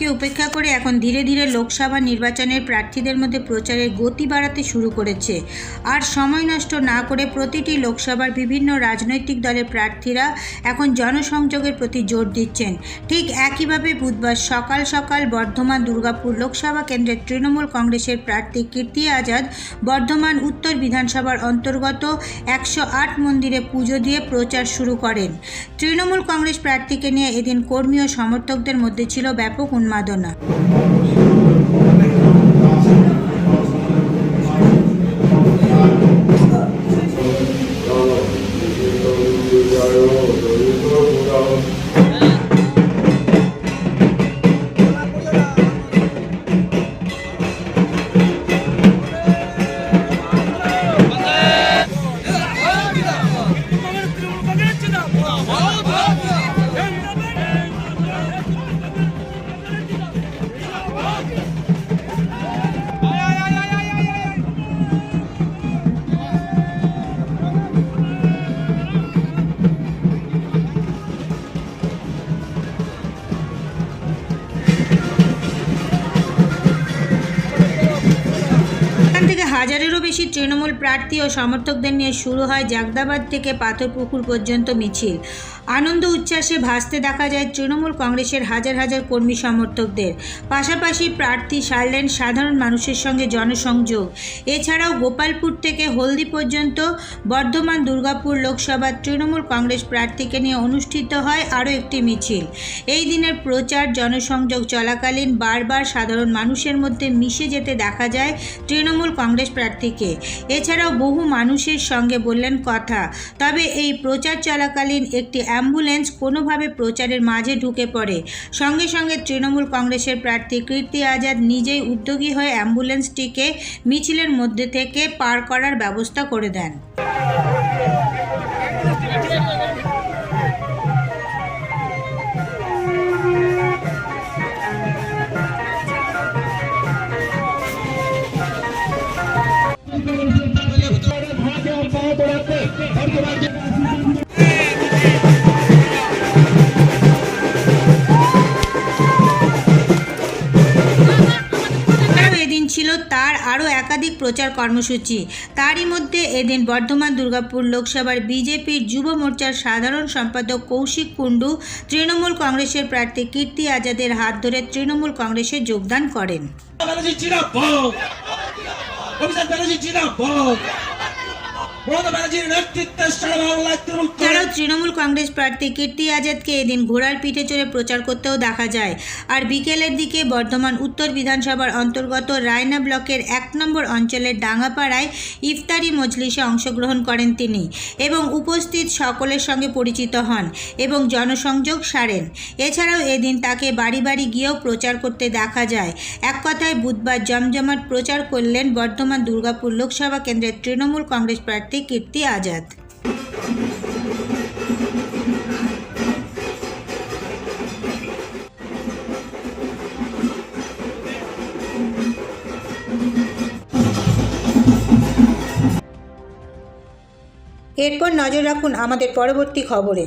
আজাদকে উপেক্ষা করে এখন ধীরে ধীরে লোকসভা নির্বাচনের প্রার্থীদের মধ্যে প্রচারের গতি বাড়াতে শুরু করেছে। আর সময় নষ্ট না করে প্রতিটি লোকসভার বিভিন্ন রাজনৈতিক দলের প্রার্থীরা এখন জনসংযোগের প্রতি জোর দিচ্ছেন। ঠিক একইভাবে বুধবার সকাল সকাল বর্ধমান দুর্গাপুর লোকসভা কেন্দ্রের তৃণমূল কংগ্রেসের প্রার্থী কীর্তি আজাদ বর্ধমান উত্তর বিধানসভার অন্তর্গত একশো আট মন্দিরে পুজো দিয়ে প্রচার শুরু করেন। তৃণমূল কংগ্রেস প্রার্থীকে নিয়ে এদিন কর্মী ও সমর্থকদের মধ্যে ছিল ব্যাপক উন্মাদনা এখান হাজারেরও বেশি তৃণমূল প্রার্থী ও সমর্থকদের নিয়ে শুরু হয় জাগদাবাদ থেকে পাথরপুকুর পর্যন্ত মিছিল। আনন্দ উচ্ছ্বাসে ভাসতে দেখা যায় তৃণমূল কংগ্রেসের হাজার হাজার কর্মী সমর্থকদের। পাশাপাশি প্রার্থী সারলেন সাধারণ মানুষের সঙ্গে জনসংযোগ। এছাড়াও গোপালপুর থেকে হলদি পর্যন্ত বর্ধমান দুর্গাপুর লোকসভার তৃণমূল কংগ্রেস প্রার্থীকে নিয়ে অনুষ্ঠিত হয় আরও একটি মিছিল। এই দিনের প্রচার, জনসংযোগ চলাকালীন বারবার সাধারণ মানুষের মধ্যে মিশে যেতে দেখা যায় তৃণমূল কংগ্রেস প্রার্থীকে। এছাড়াও বহু মানুষের সঙ্গে বললেন কথা। তবে এই প্রচার চলাকালীন একটি অ্যাম্বুলেন্স কোনোভাবে প্রচারের মাঝে ঢুকে পড়ে। সঙ্গে সঙ্গে তৃণমূল কংগ্রেসের প্রার্থী কীর্তি আজাদ নিজেই উদ্যোগী হয়ে অ্যাম্বুলেন্সটিকে মিছিলের মধ্যে থেকে পার করার ব্যবস্থা করে দেন। ছিল তার আরও একাধিক প্রচার কর্মসূচি। তারই মধ্যে এদিন বর্ধমান দুর্গাপুর লোকসভার বিজেপির যুব মোর্চার সাধারণ সম্পাদক কৌশিক কুণ্ডু তৃণমূল কংগ্রেসের প্রার্থী কীর্তি আজাদের হাত ধরে তৃণমূল কংগ্রেসে যোগদান করেন। তৃণমূল কংগ্রেস প্রার্থী কীর্তি আজাদকে এদিন ঘোড়ার পিঠে চড়ে প্রচার করতেও দেখা যায়। আর বিকেলের দিকে বর্ধমান উত্তর বিধানসভার অন্তর্গত রায়না ব্লকের এক নম্বর অঞ্চলের ডাঙ্গাপাড়ায় ইফতারি মজলিসে অংশগ্রহণ করেন তিনি এবং উপস্থিত সকলের সঙ্গে পরিচিত হন এবং জনসংযোগ সারেন। এছাড়াও এদিন তাকে বাড়ি বাড়ি গিয়েও প্রচার করতে দেখা যায়। এক কথায় বুধবার জমজমাট প্রচার করলেন বর্ধমান দুর্গাপুর লোকসভা কেন্দ্রের তৃণমূল কংগ্রেস প্রার্থী কীর্তি আজাদ এরপর নজর রাখুন আমাদের পরবর্তী খবরে।